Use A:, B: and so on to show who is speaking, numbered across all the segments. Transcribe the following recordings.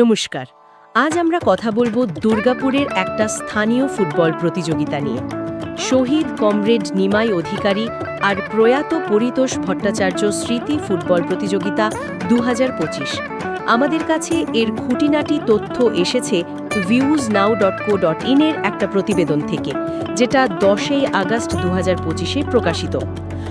A: নমস্কার। আজ আমরা কথা বলব দুর্গাপুরের একটা স্থানীয় ফুটবল প্রতিযোগিতা নিয়ে। শহীদ কমরেড নিমাই অধিকারী আর প্রয়াত পরিতোষ ভট্টাচার্য স্মৃতি ফুটবল প্রতিযোগিতা দু হাজার পঁচিশ। আমাদের কাছে এর খুঁটিনাটি তথ্য এসেছে views now dot co dot ইনের একটা প্রতিবেদন থেকে, যেটা দশই আগস্ট দু হাজার প্রকাশিত।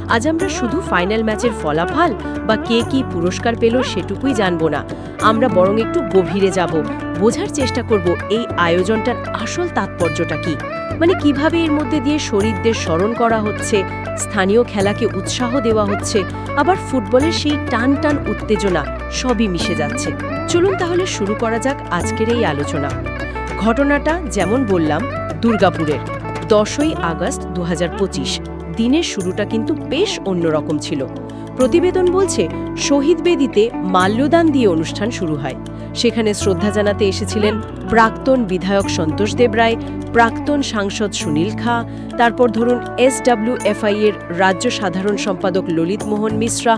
A: আজ আমরা শুধু ফাইনাল ম্যাচের ফলাফল বা কে কি পুরস্কার পেল সেটুকুই জানব না। আমরা বরং একটু গভীরে যাব। বোঝার চেষ্টা করব এই আয়োজনটার আসল তাৎপর্যটা কি? মানে কীভাবে এর মধ্যে দিয়ে শরীরদের স্মরণ করা হচ্ছে, স্থানীয় খেলাকে উৎসাহ দেওয়া হচ্ছে, আবার ফুটবলের সেই টান টান উত্তেজনা সবই মিশে যাচ্ছে। চলুন তাহলে শুরু করা যাক আজকের এই আলোচনা। ঘটনাটা যেমন বললাম, দুর্গাপুরের দশই আগস্ট দু হাজার পঁচিশ। দিনের শুরুটা কিন্তু বেশ অন্যরকম ছিল। প্রতিবেদন বলছে, শহীদ বেদিতে মাল্যদান দিয়ে অনুষ্ঠান শুরু হয়। সেখানে শ্রদ্ধা জানাতে এসেছিলেন প্রাক্তন বিধায়ক সন্তোষ দেব রায়, প্রাক্তন সাংসদ সুনীল খা, তারপর ধরুন এস এর রাজ্য সাধারণ সম্পাদক ললিত মোহন মিশ্রা,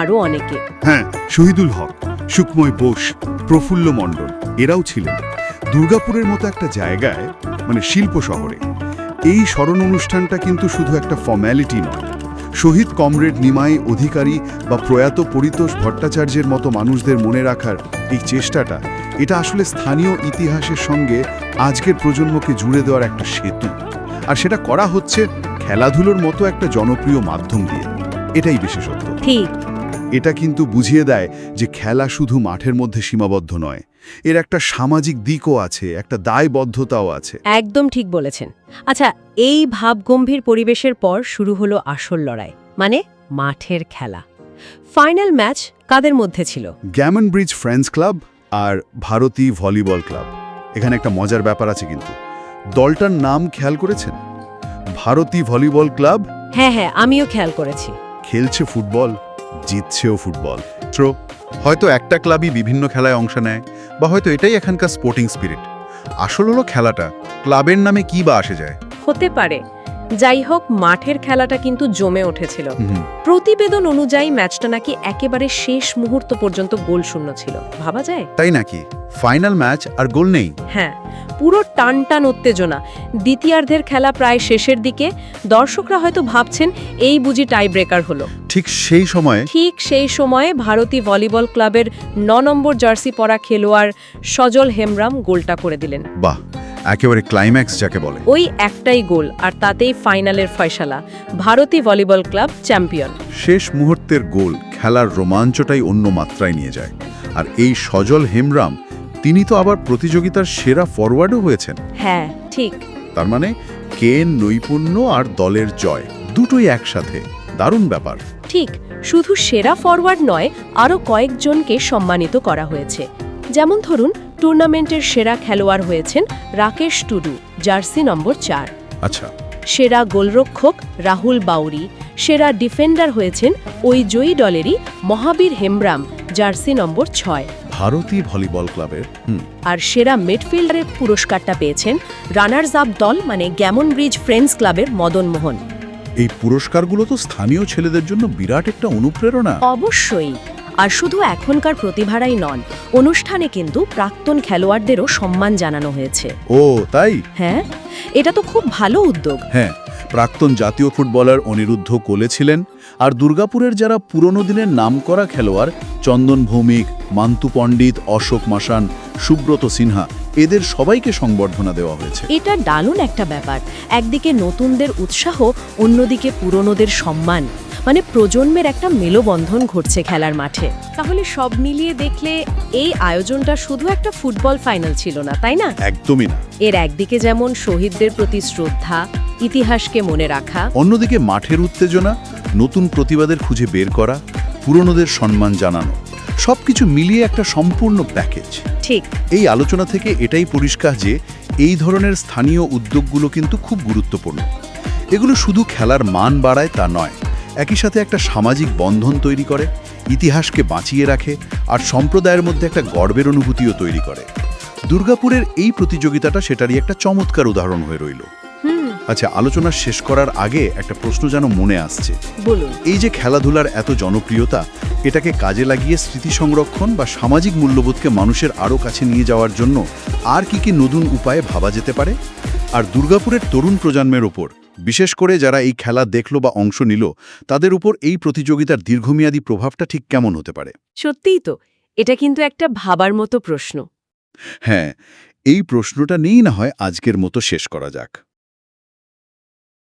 A: আরও অনেকে।
B: হ্যাঁ শহীদুল হক, সুকময় বোস, প্রফুল্ল মণ্ডল, এরাও ছিলেন। দুর্গাপুরের মতো একটা জায়গায় মানে শিল্প শহরে এই স্মরণ অনুষ্ঠানটা কিন্তু শুধু একটা ফর্ম্যালিটি নয়। শহীদ কমরেড নিমাই অধিকারী বা প্রয়াত পরিতোষ ভট্টাচার্যের মতো মানুষদের মনে রাখার এই চেষ্টাটা এটা আসলে স্থানীয় ইতিহাসের সঙ্গে আজকের প্রজন্মকে জুড়ে দেওয়ার একটা সেতু। আর সেটা করা হচ্ছে খেলাধুলোর মতো একটা জনপ্রিয় মাধ্যম দিয়ে। এটাই বিশেষত্ব।
A: ঠিক।
B: এটা কিন্তু বুঝিয়ে দেয় যে খেলা শুধু মাঠের মধ্যে সীমাবদ্ধ নয় এর একটা সামাজিক দিকও আছে একটা দায়বদ্ধতাও আছে।
A: একদম ঠিক বলেছেন। আচ্ছা এই ভাবগম্ভীর পরিবেশের পর শুরু হলো আসল লড়াই মানে মাঠের খেলা। ফাইনাল ম্যাচ কাদের মধ্যে ছিল?
B: গ্যামন ব্রিজ ফ্রেন্ডস ক্লাব আর ভারতী ভলিবল ক্লাব। এখানে একটা মজার ব্যাপার আছে কিন্তু। দলটার নাম খেয়াল করেছেন? Bharati volleyball club?
A: হ্যাঁ হ্যাঁ আমিও খেয়াল করেছি।
B: খেলছে ফুটবল জিতছেও ফুটবল। থ্রো হয়তো একটা ক্লাবই বিভিন্ন খেলায় অংশ নেয়, বা হয়তো এটাই এখানকার স্পোর্টিং স্পিরিট আসল হলো খেলাটা, ক্লাবের নামে কি বা আসে যায়?
A: হতে পারে। যাই হোক মাঠের খেলাটা কিন্তু জমে উঠেছিল। প্রতিবেদন অনুযায়ী ম্যাচটা নাকি একেবারে শেষ মুহূর্ত পর্যন্ত গোল শূন্য ছিল। ভাবা যায়?
B: তাই নাকি? ফাইনাল ম্যাচ আর গোল নেই।
A: হ্যাঁ পুরো টান টান উত্তেজনা। দ্বিতীয়ার্ধের খেলা প্রায় শেষের দিকে। দর্শকরা হয়তো ভাবছেন এই বুঝি টাই ব্রেকার হলো।
B: ঠিক সেই সময়ে
A: ঠিক সেই সময়ে ভারতী ভলিবল ক্লাবের ন নম্বর জার্সি পরা খেলোয়াড় সজল হেমরাম গোলটা করে দিলেন।
B: বাহ! একেবারে ক্লাইম্যাক্স যাকে বলে।
A: ওই একটাই গোল আর তাতেই ফাইনালের ফয়সালা। Bharati volleyball club champion.
B: শেষ মুহূর্তের গোল খেলার রোমাঞ্চটাই অন্য মাত্রায় নিয়ে যায়। আর এই সজল হেমরাম তিনি তো আবার প্রতিযোগিতার সেরা ফরওয়ার্ডও হয়েছেন।
A: হ্যাঁ ঠিক।
B: তার মানে কে নৈপুণ্য আর দলের জয় দুটোই একসাথে। দারুণ ব্যাপার।
A: ঠিক শুধু সেরা ফরওয়ার্ড নয় আরও কয়েকজনকে সম্মানিত করা হয়েছে। যেমন ধরুন টুর্নামেন্টের সেরা খেলোয়াড় হয়েছেন রাকেশ টুডু জার্সি নম্বর চার।
B: আচ্ছা।
A: সেরা গোলরক্ষক রাহুল বাউরি সেরা ডিফেন্ডার হয়েছেন ওই জয়ী দলেরই মহাবীর হেমব্রাম জার্সি নম্বর ছয়।
B: ভারতী ভলিবল ক্লাবের
A: আর সেরা মিডফিল্ডারের পুরস্কারটা পেয়েছেন রানার্স আপ দল মানে গ্যামন ব্রিজ ফ্রেন্ডস ক্লাবের মদন মোহন।
B: এই পুরস্কারগুলো তো স্থানীয় ছেলেদের জন্য বিরাট একটা অনুপ্রেরণা।
A: অবশ্যই। আর শুধু এখনকার প্রতিভারাই নন অনুষ্ঠানে কিন্তু প্রাক্তন খেলোয়াড়দেরও সম্মান জানানো হয়েছে।
B: ও তাই?
A: হ্যাঁ এটা তো খুব ভালো উদ্যোগ।
B: হ্যাঁ প্রাক্তন জাতীয় ফুটবলার অনিরুদ্ধ কোলে ছিলেন আর দুর্গাপুরের যারা পুরনো দিনের নামকরা খেলোয়াড় চন্দন ভৌমিক মান্তু পণ্ডিত অশোক মাসান সুব্রত সিনহা এদের সবাইকে সংবর্ধনা দেওয়া হয়েছে।
A: এটা দারুণ একটা ব্যাপার। একদিকে নতুনদের উৎসাহ অন্যদিকে পুরনোদের সম্মান। মানে প্রজন্মের একটা মেলবন্ধন ঘটছে খেলার মাঠে। তাহলে সব মিলিয়ে দেখলে এই আয়োজনটা শুধু একটা ফুটবল ফাইনাল ছিল না তাই না?
B: একদমই না।
A: এর একদিকে যেমন শহীদদের প্রতি শ্রদ্ধা ইতিহাসকে মনে রাখা।
B: অন্যদিকে মাঠের উত্তেজনা নতুন প্রতিবাদের খুঁজে বের করা পুরনোদের সম্মান জানানো সবকিছু মিলিয়ে একটা সম্পূর্ণ প্যাকেজ।
A: ঠিক।
B: এই আলোচনা থেকে এটাই পরিষ্কার যে এই ধরনের স্থানীয় উদ্যোগগুলো কিন্তু খুব গুরুত্বপূর্ণ। এগুলো শুধু খেলার মান বাড়ায় তা নয় একই সাথে একটা সামাজিক বন্ধন তৈরি করে ইতিহাসকে বাঁচিয়ে রাখে আর সম্প্রদায়ের মধ্যে একটা গর্বের অনুভূতিও তৈরি করে। দুর্গাপুরের এই প্রতিযোগিতাটা সেটারই একটা চমৎকার উদাহরণ হয়ে রইল। আচ্ছা আলোচনা শেষ করার আগে একটা প্রশ্ন যেন মনে আসছে। এই যে খেলাধুলার এত জনপ্রিয়তা এটাকে কাজে লাগিয়ে স্মৃতি সংরক্ষণ বা সামাজিক মূল্যবোধকে মানুষের আরও কাছে নিয়ে যাওয়ার জন্য আর কি কি নতুন উপায়ে ভাবা যেতে পারে? আর দুর্গাপুরের তরুণ প্রজন্মের ওপর বিশেষ করে যারা এই খেলা দেখল বা অংশ নিল তাদের উপর এই প্রতিযোগিতার দীর্ঘমেয়াদী প্রভাবটা ঠিক কেমন হতে পারে?
A: সত্যিই তো এটা কিন্তু একটা ভাবার মতো প্রশ্ন।
B: হ্যাঁ এই প্রশ্নটা নিয়েই না হয় আজকের মতো শেষ করা যাক।